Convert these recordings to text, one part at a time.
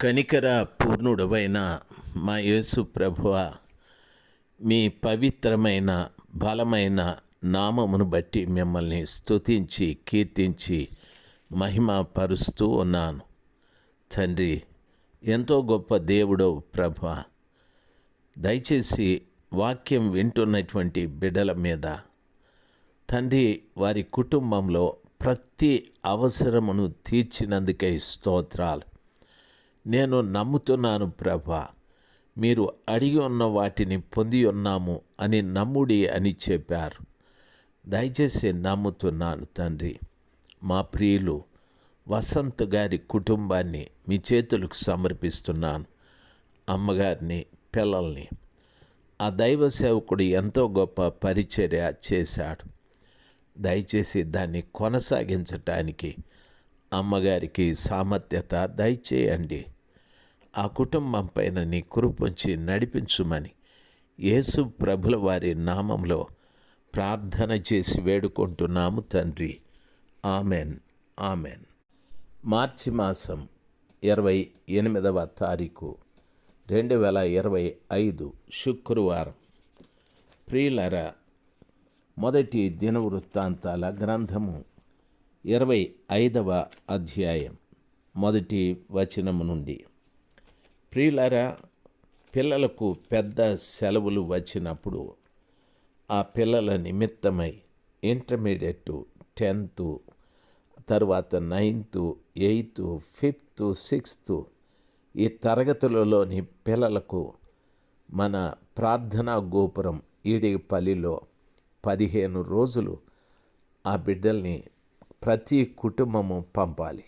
కనికర పూర్ణుడవైన మా యేసు ప్రభువ మీ పవిత్రమైన బలమైన నామమును బట్టి మిమ్మల్ని స్తుతించి కీర్తించి మహిమ పరుస్తూ ఉన్నాను. తండ్రి ఎంతో గొప్ప దేవుడు ప్రభ దయచేసి వాక్యం వింటున్నటువంటి బిడ్డల మీద తండ్రి వారి కుటుంబంలో ప్రతి అవసరమును తీర్చినందుకై స్తోత్రాలు. నేను నమ్ముతున్నాను ప్రభా. మీరు అడిగి ఉన్న వాటిని పొంది ఉన్నాము అని నమ్ముడి అని చెప్పారు. దయచేసి నమ్ముతున్నాను తండ్రి. మా ప్రియులు వసంత్ గారి కుటుంబాన్ని మీ చేతులకు సమర్పిస్తున్నాను. అమ్మగారిని పిల్లల్ని. ఆ దైవ సేవకుడు ఎంతో గొప్ప పరిచర్య చేశాడు. దయచేసి దాన్ని కొనసాగించటానికి అమ్మగారికి సామర్థ్యత దయచేయండి. ఆ కుటుంబం పైన నీ కురుపొంచి నడిపించుమని యేసు ప్రభుల వారి నామంలో ప్రార్థన చేసి వేడుకుంటున్నాము తండ్రి. ఆమెన్. ఆమెన్. మార్చి మాసం ఇరవై ఎనిమిదవ తారీఖు రెండు వేల ఇరవై ఐదు శుక్రవారం. ప్రియులర మొదటి దినవృత్తాంతాల గ్రంథము ఇరవై ఐదవ అధ్యాయం మొదటి వచనము నుండి. ప్రియులరా పిల్లలకు పెద్ద సెలవులు వచ్చినప్పుడు ఆ పిల్లల నిమిత్తమై ఇంటర్మీడియట్ టెన్త్ తర్వాత నైన్త్ ఎయిత్ ఫిఫ్త్ సిక్స్త్ ఈ తరగతులలోని పిల్లలకు మన ప్రార్థనా గోపురం ఈడిపల్లిలో పదిహేను రోజులు ఆ బిడ్డల్ని ప్రతి కుటుంబము పంపాలి.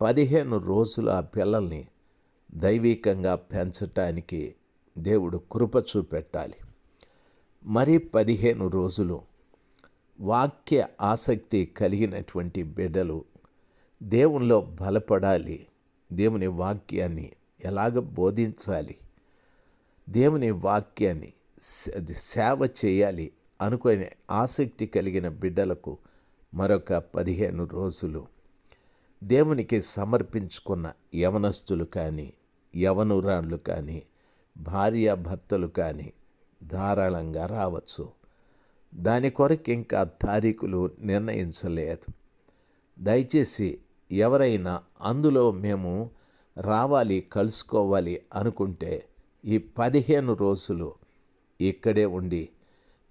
పదిహేను రోజులు ఆ పిల్లల్ని దైవికంగా పెంచటానికి దేవుడు కృప చూపెట్టాలి. మరి పదిహేను రోజులు వాక్య ఆసక్తి కలిగినటువంటి బిడ్డలు దేవునిలో బలపడాలి. దేవుని వాక్యాన్ని ఎలాగ బోధించాలి? దేవుని వాక్యాన్ని సేవ చేయాలి అనుకునే ఆసక్తి కలిగిన బిడ్డలకు మరొక పదిహేను రోజులు దేవునికి సమర్పించుకున్న యవనస్తులు కానీ యవనురాళ్ళు కానీ భార్యాభర్తలు కానీ ధారాళంగా రావచ్చు. దాని కొరకు ఇంకా తారీఖులు నిర్ణయించలేదు. దయచేసి ఎవరైనా అందులో మేము రావాలి కలుసుకోవాలి అనుకుంటే ఈ పదిహేను రోజులు ఇక్కడే ఉండి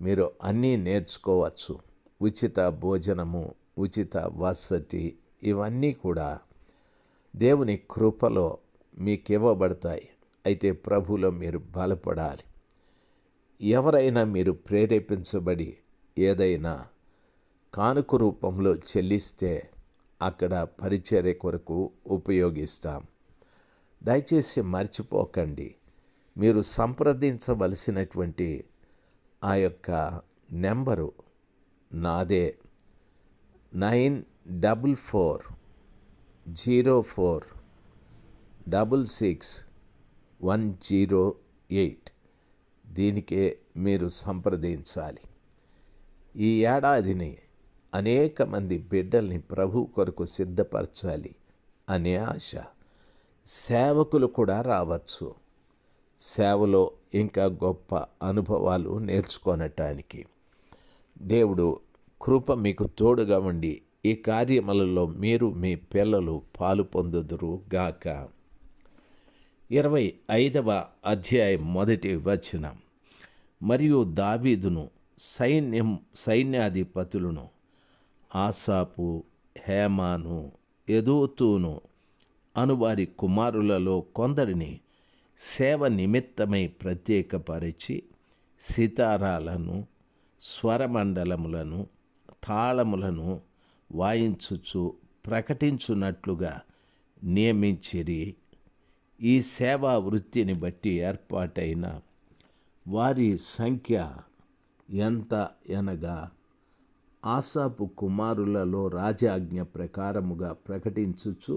మీరు అన్నీ నేర్చుకోవచ్చు. ఉచిత భోజనము ఉచిత వసతి ఇవన్నీ కూడా దేవుని కృపలో మీకు ఇవ్వబడతాయి అయితే ప్రభులో మీరు బలపడాలి. ఎవరైనా మీరు ప్రేరేపించబడి ఏదైనా కానుక రూపంలో చెల్లిస్తే అక్కడ పరిచర్య కొరకు ఉపయోగిస్తాం. దయచేసి మర్చిపోకండి. మీరు సంప్రదించవలసినటువంటి ఆ యొక్క నెంబరు నాదే. Nine double four zero four double six one zero eight దీనికే మీరు సంప్రదించాలి. ఈ ఏడాదిని అనేక మంది బిడ్డల్ని ప్రభు కొరకు సిద్ధపరచాలి అనే ఆశ. సేవకులు కూడా రావచ్చు. సేవలో ఇంకా గొప్ప అనుభవాలు నేర్చుకోనటానికి. దేవుడు కృప మీకు తోడుగా ఉండి ఈ కార్యములలో మీరు మీ పిల్లలు పాలు పొందుదురు గాక. ఇరవై ఐదవ అధ్యాయం మొదటి వచనం. మరియు దావీదును సైన్యం సైన్యాధిపతులను ఆసాపు హేమాను ఎదోతూను అనువారి కుమారులలో కొందరిని సేవ నిమిత్తమై ప్రత్యేకపరిచి సితారాలను స్వరమండలములను తాళములను వాయించుచు ప్రకటించున్నట్లుగా నియమించిరి. ఈ సేవా వృత్తిని బట్టి ఏర్పాటైన వారి సంఖ్య ఎంత అనగా ఆసాపు కుమారులలో రాజాజ్ఞ ప్రకారముగా ప్రకటించుచు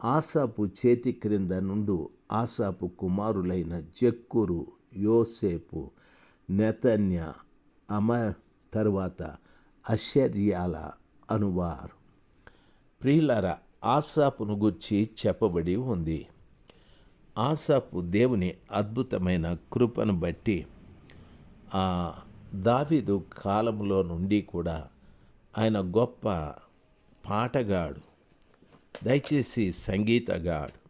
ఆసాపు చేతి క్రింద నుండు ఆసాపు కుమారులైన జక్కురు యోసేపు నెతన్య అమర్ తరువాత అశ్చర్యాల అనువారు. ప్రియులర ఆసాపును గుర్చి చెప్పబడి ఉంది. ఆసాపు దేవుని అద్భుతమైన కృపను బట్టి ఆ దావీదు కాలంలో నుండి కూడా ఆయన గొప్ప పాటగాడు దయచేసి సంగీతగాడు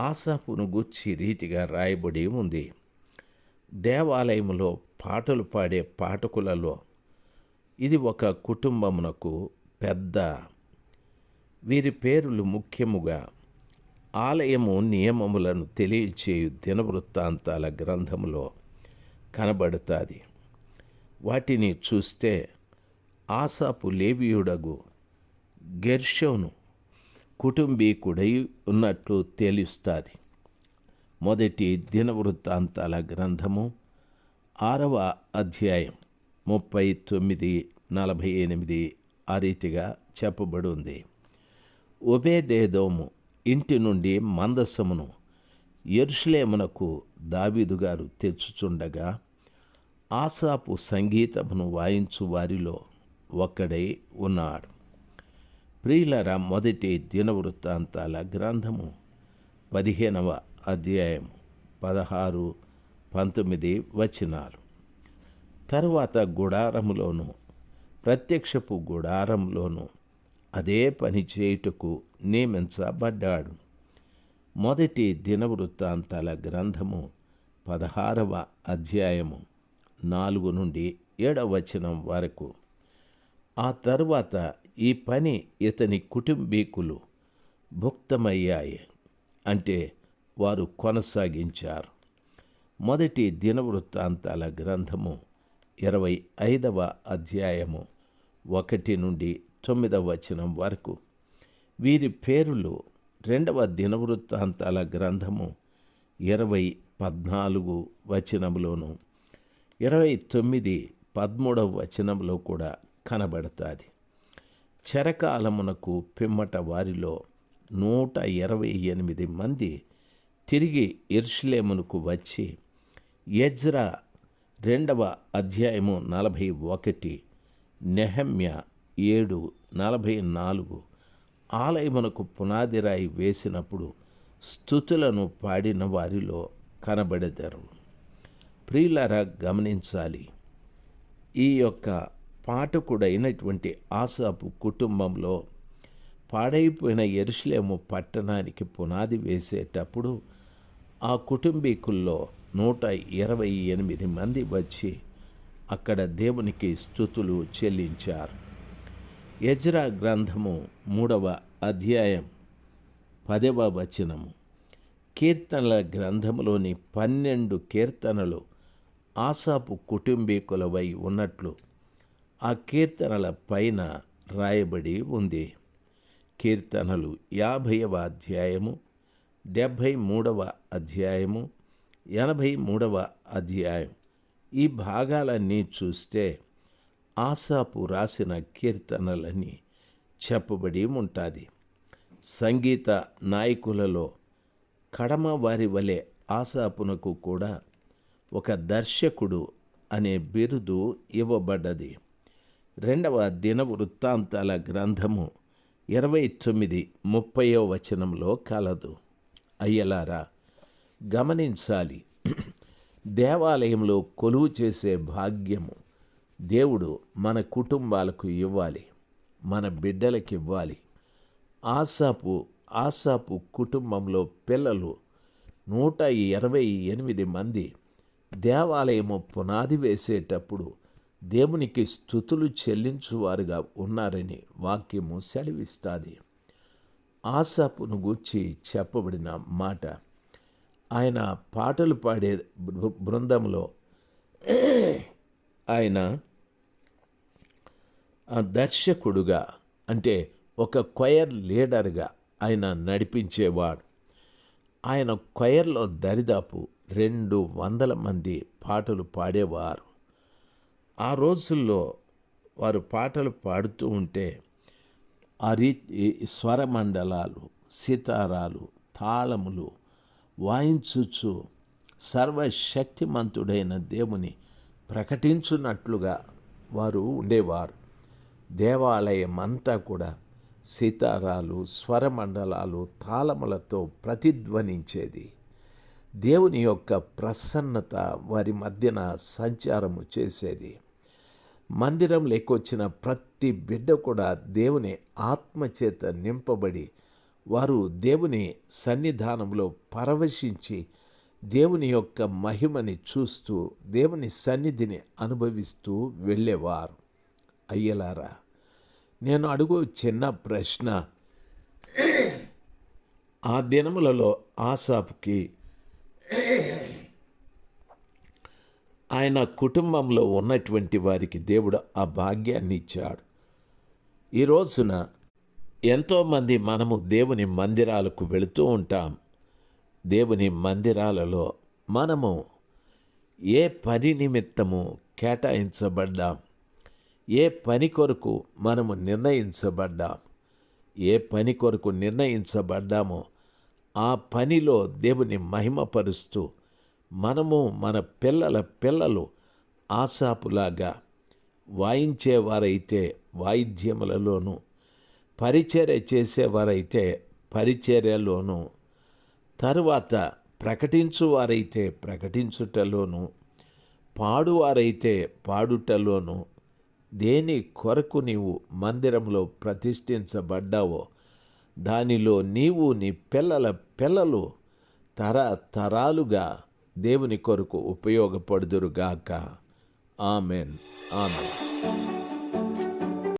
ఆసాపును గుర్చి రీతిగా రాయబడి ఉంది. దేవాలయంలో పాటలు పాడే పాఠకులలో ఇది ఒక కుటుంబమునకు పెద్ద. వీరి పేర్లు ముఖ్యముగా ఆలయము నియమములను తెలియచేయు దినవృత్తాంతాల గ్రంథములో కనబడుతుంది. వాటిని చూస్తే ఆసాపు లేవియుడగు గెర్షోను కుటుంబీకుడై ఉన్నట్లు తెలుస్తుంది. మొదటి దినవృత్తాంతాల గ్రంథము ఆరవ అధ్యాయం ముప్పై తొమ్మిది నలభై ఎనిమిది ఆ రీతిగా చెప్పబడి ఉంది ఉబేదేదోము ఇంటి నుండి మందసమును ఎరుషులేమునకు దావీదు గారు తెచ్చుచుండగా ఆసాపు సంగీతమును వాయించు వారిలో ఒక్కడై ఉన్నాడు. ప్రియులర మొదటి దినవృత్తాంతాల గ్రంథము పదిహేనవ అధ్యాయము పదహారు పంతొమ్మిది వచనాలు. తరువాత గుడారములోను ప్రత్యక్షపు గుడారంలోను అదే పని చేయుటకు నియమించబడ్డాడు. మొదటి దినవృత్తాంతాల గ్రంథము పదహారవ అధ్యాయము నాలుగు నుండి ఏడవ వచనం వరకు. ఆ తరువాత ఈ పని ఇతని కుటుంబీకులు భుక్తమయ్యాయి అంటే వారు కొనసాగించారు. మొదటి దినవృత్తాంతాల గ్రంథము ఇరవై ఐదవ అధ్యాయము ఒకటి నుండి తొమ్మిదవ వచనం వరకు. వీరి పేరులు రెండవ దినవృత్తాంతాల గ్రంథము ఇరవై పద్నాలుగు వచనంలోను ఇరవై తొమ్మిది పదమూడవ వచనంలో కూడా కనబడుతుంది. చరకాలమునకు పిమ్మట వారిలో నూట ఇరవై ఎనిమిది మంది తిరిగి ఇర్ష్లేమునకు వచ్చి యజ్రా రెండవ అధ్యాయము నలభై ఒకటి నెహమ్య ఏడు నలభై నాలుగు. ఆలయమునకు పునాదిరాయి వేసినప్పుడు స్థుతులను పాడిన వారిలో కనబడెదరు. ప్రియులరా గమనించాలి. ఈ యొక్క పాఠకుడైనటువంటి ఆసాపు కుటుంబంలో పాడైపోయిన ఎరుసలేము పట్టణానికి పునాది వేసేటప్పుడు ఆ కుటుంబీకుల్లో నూట ఇరవై ఎనిమిది మంది వచ్చి అక్కడ దేవునికి స్థుతులు చెల్లించారు. యజ్రా గ్రంథము మూడవ అధ్యాయం పదవ వచనము. కీర్తనల గ్రంథములోని పన్నెండు కీర్తనలు ఆసాపు కుటుంబీకులవై ఉన్నట్లు ఆ కీర్తనల పైన రాయబడి ఉంది. కీర్తనలు యాభైవ అధ్యాయము డెబ్భై మూడవ అధ్యాయము ఎనభై మూడవ అధ్యాయం. ఈ భాగాలన్నీ చూస్తే ఆసాపు రాసిన కీర్తనలని చెప్పబడి ఉంటుంది. సంగీత నాయకులలో కడమ వారి వలె ఆసాపునకు కూడా ఒక దర్శకుడు అనే బిరుదు ఇవ్వబడ్డది. రెండవ దిన వృత్తాంతాల గ్రంథము ఇరవై తొమ్మిది ముప్పయో వచనంలో కలదు. అయ్యలారా గమనించాలి. దేవాలయంలో కొలువు చేసే భాగ్యము దేవుడు మన కుటుంబాలకు ఇవ్వాలి మన బిడ్డలకి ఇవ్వాలి. ఆసాపు ఆసాపు కుటుంబంలో పిల్లలు నూట ఇరవై ఎనిమిది మంది దేవాలయము పునాది వేసేటప్పుడు దేవునికి స్థుతులు చెల్లించువారుగా ఉన్నారని వాక్యము సెలవిస్తుంది. ఆసాపును గూర్చి చెప్పబడిన మాట ఆయన పాటలు పాడే బృందంలో ఆయన దర్శకుడుగా అంటే ఒక క్వయర్ లీడర్గా ఆయన నడిపించేవాడు. ఆయన క్వయర్లో దరిదాపు రెండు వందల మంది పాటలు పాడేవారు. ఆ రోజుల్లో వారు పాటలు పాడుతూ ఉంటే ఆ రీ స్వరమండలాలు సితారాలు తాళములు వాయించుచు సర్వశక్తిమంతుడైన దేవుని ప్రకటించున్నట్లుగా వారు ఉండేవారు. దేవాలయం అంతా కూడా సితారాలు స్వరమండలాలు తాళములతో ప్రతిధ్వనించేది. దేవుని యొక్క ప్రసన్నత వారి మధ్యన సంచారము చేసేది. మందిరం లేకొచ్చిన ప్రతి బిడ్డ కూడా దేవుని ఆత్మచేత నింపబడి వారు దేవుని సన్నిధానంలో పరవశించి దేవుని యొక్క మహిమని చూస్తూ దేవుని సన్నిధిని అనుభవిస్తూ వెళ్ళేవారు. అయ్యలారా నేను అడుగు చిన్న ప్రశ్న. ఆ దినములలో ఆసాపుకి ఆయన కుటుంబంలో ఉన్నటువంటి వారికి దేవుడు ఆ భాగ్యాన్ని ఇచ్చాడు. ఈ రోజున ఎంతోమంది మనము దేవుని మందిరాలకు వెళుతూ ఉంటాం. దేవుని మందిరాలలో మనము ఏ పని నిమిత్తము కేటాయించబడ్డాం? ఏ పని కొరకు మనము నిర్ణయించబడ్డాం? ఏ పని కొరకు నిర్ణయించబడ్డామో ఆ పనిలో దేవుని మహిమపరుస్తూ మనము మన పిల్లల పిల్లలు ఆశాపులాగా వాయించేవారైతే వాయిద్యములలోనూ పరిచర్య చేసేవారైతే పరిచర్యలోనూ తరువాత ప్రకటించువారైతే ప్రకటించుటలోను పాడువారైతే పాడుటలోను దేని కొరకు నీవు మందిరంలో ప్రతిష్ఠించబడ్డావో దానిలో నీవు నీ పిల్లల పిల్లలు తరతరాలుగా దేవుని కొరకు ఉపయోగపడుదురుగాక. ఆమెన్. ఆమెన్.